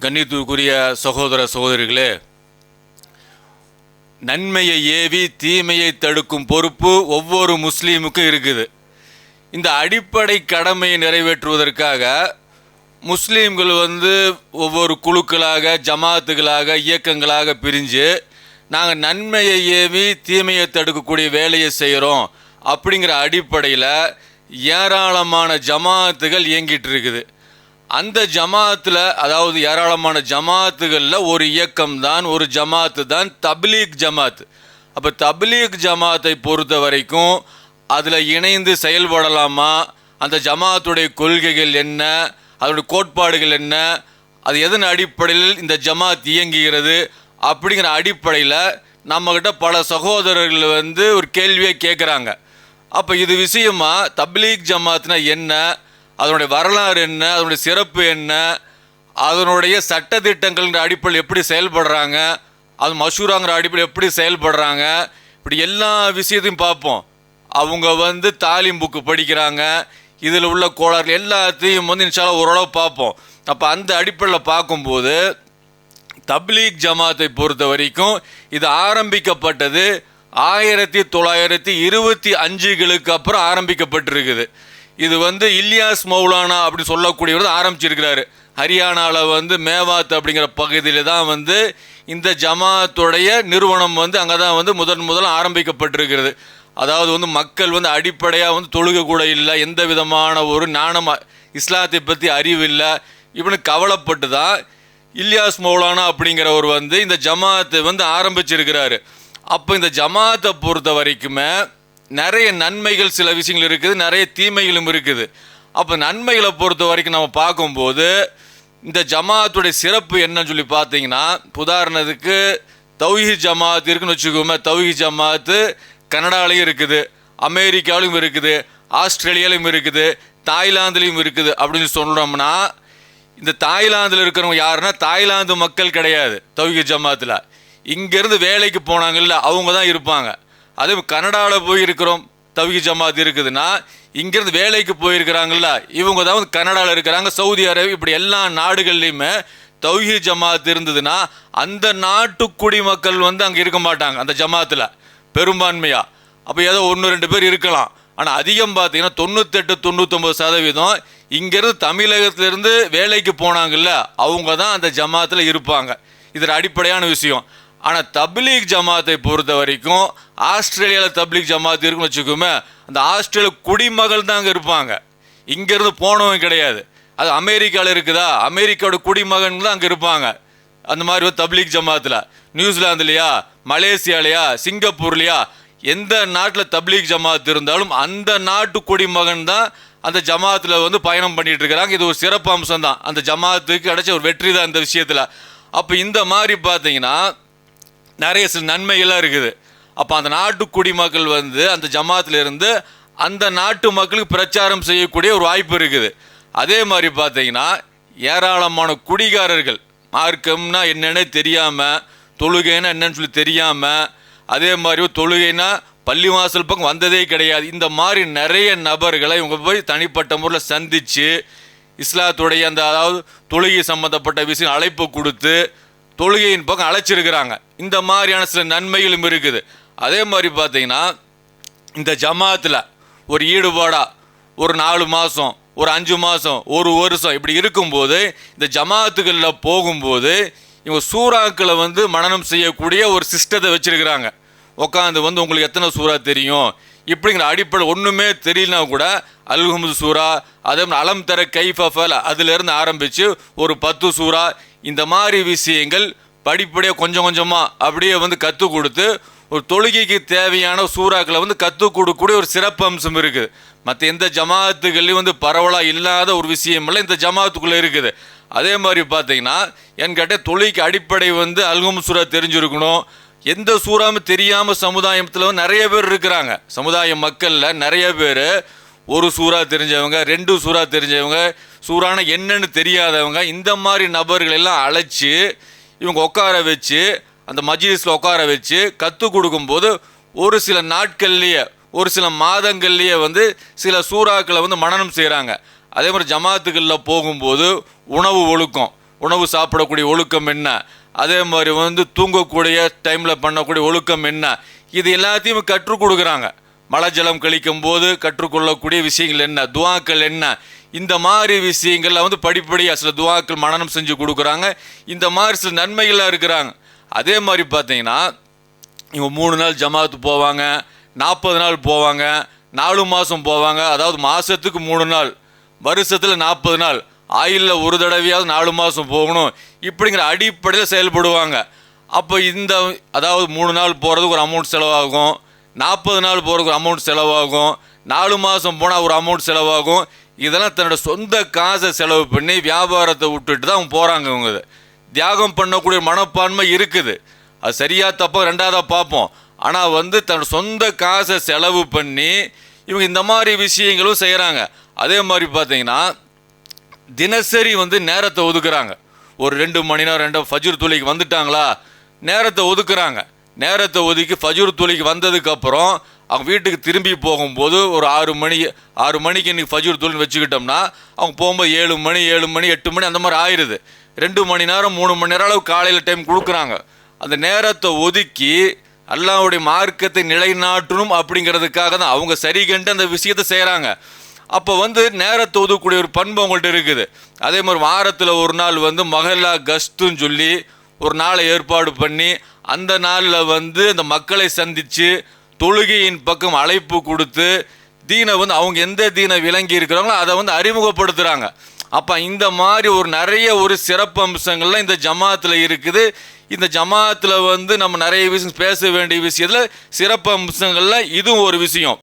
கண்ணியத்துக்குரிய சகோதர சகோதரிகளே நன்மையை ஏவி தீமையை தடுக்கும் பொறுப்பு ஒவ்வொரு முஸ்லீமுக்கும் இருக்குது. இந்த அடிப்படை கடமையை நிறைவேற்றுவதற்காக முஸ்லீம்கள் வந்து ஒவ்வொரு குழுக்களாக ஜமாத்துகளாக இயக்கங்களாக பிரிஞ்சு நாங்கள் நன்மையை ஏவி தீமையை தடுக்கக்கூடிய வேலையை செய்கிறோம் அப்படிங்கிற அடிப்படையில் ஏராளமான ஜமாத்துகள் இயங்கிட்டு இருக்குது அந்த ஜமாத்தில் அதாவது ஏராளமான ஜமாத்துகளில் ஒரு இயக்கம் தான் ஒரு ஜமாத்து தான் தப்லீக் ஜமாத் அப்போ தப்லீக் ஜமாத்தை பொறுத்த வரைக்கும் அதில் இணைந்து செயல்படலாமா? அந்த ஜமாத்துடைய கொள்கைகள் என்ன? அதனுடைய கோட்பாடுகள் என்ன? அது எதன் அடிப்படையில் இந்த ஜமாத் இயங்குகிறது? அப்படிங்கிற அடிப்படையில் நம்மக்கிட்ட பல சகோதரர்கள் வந்து ஒரு கேள்வியை கேட்குறாங்க அப்போ இது விஷயமா தப்லீக் ஜமாத்னா என்ன? அதனுடைய வரலாறு என்ன? அதனுடைய சிறப்பு என்ன? அதனுடைய சட்டத்திட்டங்கள்ங்கிற அடிப்படையில் எப்படி செயல்படுறாங்க? அது மஷூராங்கிற அடிப்படையில் எப்படி செயல்படுறாங்க? இப்படி எல்லா விஷயத்தையும் பார்ப்போம். அவங்க வந்து தாலிம் புக்கு படிக்கிறாங்க. இதில் உள்ள கோளாறு எல்லாத்தையும் வந்து இன்ஷால ஓரளவு பார்ப்போம். அப்போ அந்த அடிப்படையில் பார்க்கும்போது தப்லீக் ஜமாத்தை பொறுத்த வரைக்கும் இது ஆரம்பிக்கப்பட்டது ஆயிரத்தி தொள்ளாயிரத்தி இருபத்தி அஞ்சுகளுக்கு அப்புறம் ஆரம்பிக்கப்பட்டிருக்குது. இது வந்து இல்லியாஸ் மௌலானா அப்படின்னு சொல்லக்கூடியவர் ஆரம்பிச்சிருக்கிறாரு. ஹரியானாவில் வந்து மேவாத் அப்படிங்கிற பகுதியில் தான் வந்து இந்த ஜமாத்துடைய நிறுவனம் வந்து அங்கே தான் வந்து முதன் முதல் ஆரம்பிக்கப்பட்டிருக்கிறது. அதாவது வந்து மக்கள் வந்து அடிப்படையாக வந்து தொழுகக்கூட கூட இல்லை எந்த விதமான ஒரு ஞானம் இஸ்லாத்தை பற்றி அறிவு இல்லை. இப்படின்னு கவலைப்பட்டு தான் இல்யாஸ் மௌலானா அப்படிங்கிறவர் வந்து இந்த ஜமாத்தை வந்து ஆரம்பிச்சிருக்கிறாரு. அப்போ இந்த ஜமாத்தை பொறுத்த வரைக்குமே நிறைய நன்மைகள் சில விஷயங்கள் இருக்குது நிறைய தீமைகளும் இருக்குது. அப்போ நன்மைகளை பொறுத்த வரைக்கும் நம்ம பார்க்கும்போது இந்த ஜமாத்துடைய சிறப்பு என்னன்னு சொல்லி பார்த்தீங்கன்னா உதாரணத்துக்கு தௌஹி ஜமாத் இருக்குன்னு வச்சுக்கோமே தௌஹி ஜமாத்து கனடாலையும் இருக்குது அமெரிக்காவிலும் இருக்குது ஆஸ்திரேலியாலையும் இருக்குது தாய்லாந்துலேயும் இருக்குது அப்படின்னு சொல்கிறோம்னா இந்த தாய்லாந்தில் இருக்கிறவங்க யாருன்னா தாய்லாந்து மக்கள் கிடையாது தௌஹி ஜமாத்தில் இங்கேருந்து வேலைக்கு போனாங்கல்ல அவங்க தான் இருப்பாங்க. அதே கனடாவில் போய் இருக்கிறோம் தௌஹி ஜமாத் இருக்குதுன்னா இங்கேருந்து வேலைக்கு போயிருக்கிறாங்கல்ல இவங்க தான் வந்து கனடாவில் இருக்கிறாங்க சவுதி அரேபியா இப்படி எல்லா நாடுகள்லையுமே தௌஹி ஜமாத் இருந்ததுன்னா அந்த நாட்டு குடிமக்கள் வந்து அங்கே இருக்க மாட்டாங்க அந்த ஜமாத்தில் பெரும்பான்மையாக அப்போ ஏதோ ஒன்று ரெண்டு பேர் இருக்கலாம். ஆனால் அதிகம் பார்த்தீங்கன்னா தொண்ணூத்தெட்டு தொண்ணூத்தொம்பது சதவீதம் இங்கேருந்து தமிழகத்திலேருந்து வேலைக்கு போனாங்கல்ல அவங்க தான் அந்த ஜமாத்தில் இருப்பாங்க. இதில் அடிப்படையான விஷயம். ஆனால் தப்லீக் ஜமாத்தை பொறுத்த வரைக்கும் ஆஸ்திரேலியாவில் தப்லீக் ஜமாத் இருக்குன்னு வச்சுக்கோமே அந்த ஆஸ்திரேலியா குடிமகள் தான் அங்கே இருப்பாங்க. இங்கேருந்து போனவங்க கிடையாது. அது அமெரிக்காவில் இருக்குதா? அமெரிக்காவோட குடிமகன் தான் அங்கே இருப்பாங்க. அந்த மாதிரி ஒரு தப்லீக் ஜமாத்தில். நியூசிலாந்துலையா? மலேசியாலையா? சிங்கப்பூர்லையா? எந்த நாட்டில் தப்லீக் ஜமாத் இருந்தாலும் அந்த நாட்டு குடிமகன் தான் அந்த ஜமாத்தில் வந்து பயணம் பண்ணிகிட்டு இருக்கிறாங்க. இது ஒரு சிறப்பு அம்சம் தான் அந்த ஜமாத்துக்கு கிடைச்ச ஒரு வெற்றி தான் இந்த விஷயத்தில். அப்போ இந்த மாதிரி பார்த்தீங்கன்னா நிறைய சில நன்மைகள்லாம் இருக்குது. அப்போ அந்த நாட்டு குடிமக்கள் வந்து அந்த ஜமாத்தில் இருந்து அந்த நாட்டு மக்களுக்கு பிரச்சாரம் செய்யக்கூடிய ஒரு வாய்ப்பு இருக்குது. அதே மாதிரி பார்த்தீங்கன்னா ஏராளமான குடிகாரர்கள் மார்க்கம்னா என்னென்னே தெரியாமல் தொழுகைன்னா என்னன்னு சொல்லி தெரியாமல் அதே மாதிரி தொழுகைனா பள்ளி வாசல் பக்கம் வந்ததே கிடையாது. இந்த மாதிரி நிறைய நபர்களை இவங்க போய் தனிப்பட்ட முறையில் சந்தித்து இஸ்லாத்துடைய அந்த அதாவது தொழுகை சம்மந்தப்பட்ட விஷயம் அழைப்பு கொடுத்து தொழுகையின் பக்கம் அழைச்சிருக்கிறாங்க. இந்த மாதிரியான சில நன்மைகளும் இருக்குது. அதே மாதிரி பார்த்தீங்கன்னா இந்த ஜமாத்தில் ஒரு ஈடுபாடாக ஒரு நாலு மாதம் ஒரு அஞ்சு மாதம் ஒரு வருஷம் இப்படி இருக்கும்போது இந்த ஜமாத்துகளில் போகும்போது இவங்க சூறாக்களை வந்து மனநம் செய்யக்கூடிய ஒரு சிஸ்டத்தை வச்சுருக்கிறாங்க. உட்காந்து வந்து உங்களுக்கு எத்தனை சூறா தெரியும்? இப்படிங்கிற அடிப்படை ஒன்றுமே தெரியலனா கூட அல்ஹுமது சூறா அதே மாதிரி அலம் தர கைஃபல் அதிலிருந்து ஆரம்பித்து ஒரு பத்து சூறா இந்த மாதிரி விஷயங்கள் படிப்படியாக கொஞ்சம் கொஞ்சமாக அப்படியே வந்து கற்றுக் கொடுத்து ஒரு தொழுகைக்கு தேவையான சூறாக்களை வந்து கற்றுக் கொடுக்கக்கூடிய ஒரு சிறப்பு அம்சம் இருக்குது. மற்ற எந்த ஜமாத்துகள்லையும் வந்து பரவலாக இல்லாத ஒரு விஷயமெல்லாம் இந்த ஜமாத்துக்குள்ளே இருக்குது. அதே மாதிரி பார்த்தீங்கன்னா என்கிட்ட தொழிலுக்கு அடிப்படை வந்து அல்கும் சூறா தெரிஞ்சிருக்கணும். எந்த சூறாவும் தெரியாமல் சமுதாயத்தில் வந்து நிறைய பேர் இருக்கிறாங்க. சமுதாய மக்களில் நிறைய பேர் ஒரு சூறா தெரிஞ்சவங்க ரெண்டு சூறா தெரிஞ்சவங்க சூறான என்னன்னு தெரியாதவங்க இந்த மாதிரி நபர்கள் எல்லாம் அழைச்சி இவங்க உட்கார வச்சு அந்த மஜ்லிஸில் உட்கார வச்சு கற்றுக் கொடுக்கும்போது ஒரு சில நாட்கள்லேயே ஒரு சில மாதங்கள்லேயே வந்து சில சூறாக்களை வந்து மனனம் செய்கிறாங்க அதே மாதிரி ஜமாத்துகளில் போகும்போது உணவு ஒழுக்கம். உணவு சாப்பிடக்கூடிய ஒழுக்கம் என்ன? அதே மாதிரி வந்து தூங்கக்கூடிய டைமில் பண்ணக்கூடிய ஒழுக்கம் என்ன? இது எல்லாத்தையும் கற்றுக் கொடுக்குறாங்க. மழை ஜலம் கழிக்கும் போது கற்றுக்கொள்ளக்கூடிய விஷயங்கள் என்ன? துவாக்கள் என்ன? இந்த மாதிரி விஷயங்களில் வந்து படிப்படியாக சில துவாக்கள் மனனம் செஞ்சு கொடுக்குறாங்க. இந்த மாதிரி சில நன்மைகளாக இருக்கிறாங்க. அதே மாதிரி பார்த்தீங்கன்னா இவங்க மூணு நாள் ஜமாத்து போவாங்க நாற்பது நாள் போவாங்க நாலு மாதம் போவாங்க. அதாவது மாதத்துக்கு மூணு நாள் வருஷத்தில் நாற்பது நாள். ஆயிலில் ஒரு தடவையாவது நாலு மாதம் போகணும். இப்படிங்கிற அடிப்படையில் செயல்படுவாங்க. அப்போ இந்த அதாவது மூணு நாள் போகிறதுக்கு ஒரு அமௌண்ட் செலவாகும். நாற்பது நாள் போகிறதுக்கு ஒரு அமௌண்ட் செலவாகும். நாலு மாதம் போனால் ஒரு அமௌண்ட் செலவாகும். இதெல்லாம் தன்னோட சொந்த காசை செலவு பண்ணி வியாபாரத்தை விட்டுட்டு தான் போகிறாங்க இவங்க. தியாகம் பண்ணக்கூடிய மனப்பான்மை இருக்குது. அது சரியா தப்பா ரெண்டாவதாக பார்ப்போம். ஆனால் வந்து தன்னோட சொந்த காசை செலவு பண்ணி இவங்க இந்த மாதிரி விஷயங்களும் செய்கிறாங்க அதே மாதிரி பார்த்தீங்கன்னா தினசரி வந்து நேரத்தை ஒதுக்குறாங்க. ஒரு ரெண்டு மணி நேரம் ரெண்டு ஃபஜ்ர் துளிக்கு வந்துட்டாங்களா? நேரத்தை ஒதுக்குறாங்க. நேரத்தை ஒதுக்கி ஃபஜூர் தொழிக்கு வந்ததுக்கப்புறம் அவங்க வீட்டுக்கு திரும்பி போகும்போது ஒரு ஆறு மணி ஆறு மணிக்கு இன்னைக்கு ஃபஜூர் தொழில் வச்சுக்கிட்டோம்னா அவங்க போகும்போது ஏழு மணி ஏழு மணி எட்டு மணி அந்த மாதிரி ஆயிடுது ரெண்டு மணி நேரம் மூணு மணி நேரம் அளவு காலையில் டைம் கொடுக்குறாங்க. அந்த நேரத்தை ஒதுக்கி அல்லாவுடைய மார்க்கத்தை நிலைநாட்டணும் அப்படிங்கிறதுக்காக தான் அவங்க சரி கண்டு அந்த விஷயத்தை செய்கிறாங்க அப்போ வந்து நேரத்தை ஒதுக்கக்கூடிய ஒரு பண்பு அவங்கள்ட்ட இருக்குது. அதே மாதிரி வாரத்தில் ஒரு நாள் வந்து மகல்லா கஸ்துன்னு சொல்லி ஒரு நாளை ஏற்பாடு பண்ணி அந்த நாளில் வந்து அந்த மக்களை சந்தித்து தொழுகையின் பக்கம் அழைப்பு கொடுத்து தீனை வந்து அவங்க எந்த தீனை விளங்கி இருக்கிறாங்களோ அதை வந்து அறிமுகப்படுத்துகிறாங்க அப்போ இந்த மாதிரி ஒரு நிறைய ஒரு சிறப்பு அம்சங்கள்லாம் இந்த ஜமாத்தில் இருக்குது. இந்த ஜமாத்தில் வந்து நம்ம நிறைய விஷயம் பேச வேண்டிய விஷயத்தில் சிறப்பு அம்சங்கள்லாம் இதுவும் ஒரு விஷயம்.